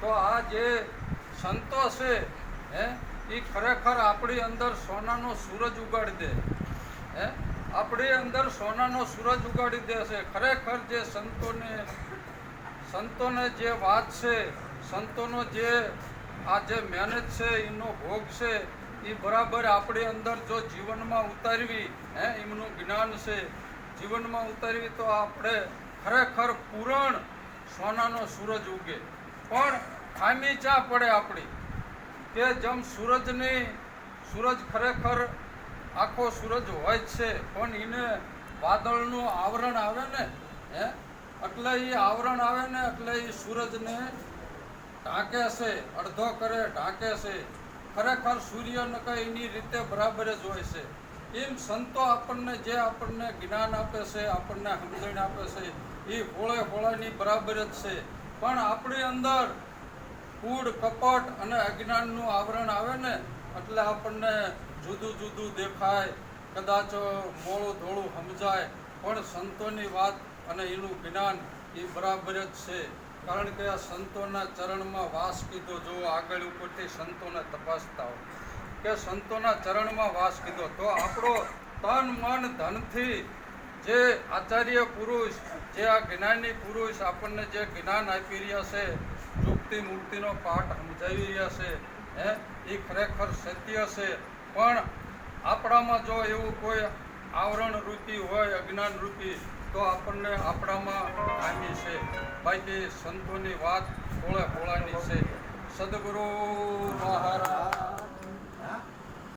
તો આ જે સંતો છે, હે એ ખરેખર આપણી અંદર સોનાનો સૂરજ ઉગાડી દે. હે, આપણી અંદર સોનાનો સૂરજ ઉગાડી દે છે. ખરેખર જે સંતોને સંતોને જે વાત છે, સંતોનો જે આ જે મહેનત છે, એનો ભોગ છે એ બરાબર આપણી અંદર જો જીવનમાં ઉતારવી, હે, એમનું જ્ઞાન છે, જીવનમાં ઉતારવી તો આપણે ખરેખર પૂરણ સોનાનો સૂરજ ઉગે. પણ ખામી ચા પડે આપણી? કે જેમ સૂરજની, સૂરજ ખરેખર આખો સૂરજ હોય છે, પણ એને વાદળનું આવરણ આવે ને, હે? એટલે એ આવરણ આવે ને, એટલે એ સૂરજને ઢાંકે છે, અડધો કરે, ઢાંકે છે. ખરેખર સૂર્ય ન કઈ એની રીતે બરાબર જ હોય છે. એમ સંતો આપણને જે આપણને જ્ઞાન આપે છે, આપણને સમજણ આપે છે એ હોળે હોળાની બરાબર જ છે. પણ આપણી અંદર કૂડ, કપટ અને અજ્ઞાનનું આવરણ આવે ને, એટલે આપણને જુદું જુદું દેખાય. કદાચ મોળું ધોળું સમજાય, પણ સંતોની વાત અને એનું જ્ઞાન એ બરાબર જ છે. કારણ કે આ સંતોના ચરણમાં વાસ કીધો, જો આગળ ઉપરથી સંતોને તપાસતા હોય. કે સંતોના ચરણમાં વાસ કીધો, તો આપણો તન, મન, ધનથી જે આચાર્ય પુરુષ જે આ જ્ઞાની પુરુષ આપણને જે જ્ઞાન આપી રહ્યા છે યુક્તિ મૂર્તિનો પાઠ સમજાવી રહ્યા છે એ ખરેખર સત્ય છે. પણ આપણામાં જો એવું કોઈ આવરણ રૂપી હોય, અજ્ઞાન રૂપી, તો આપણને આપણામાં ખામી છે. બાકી સંતોની વાત હોળે હોળાની છે. સદગુરુ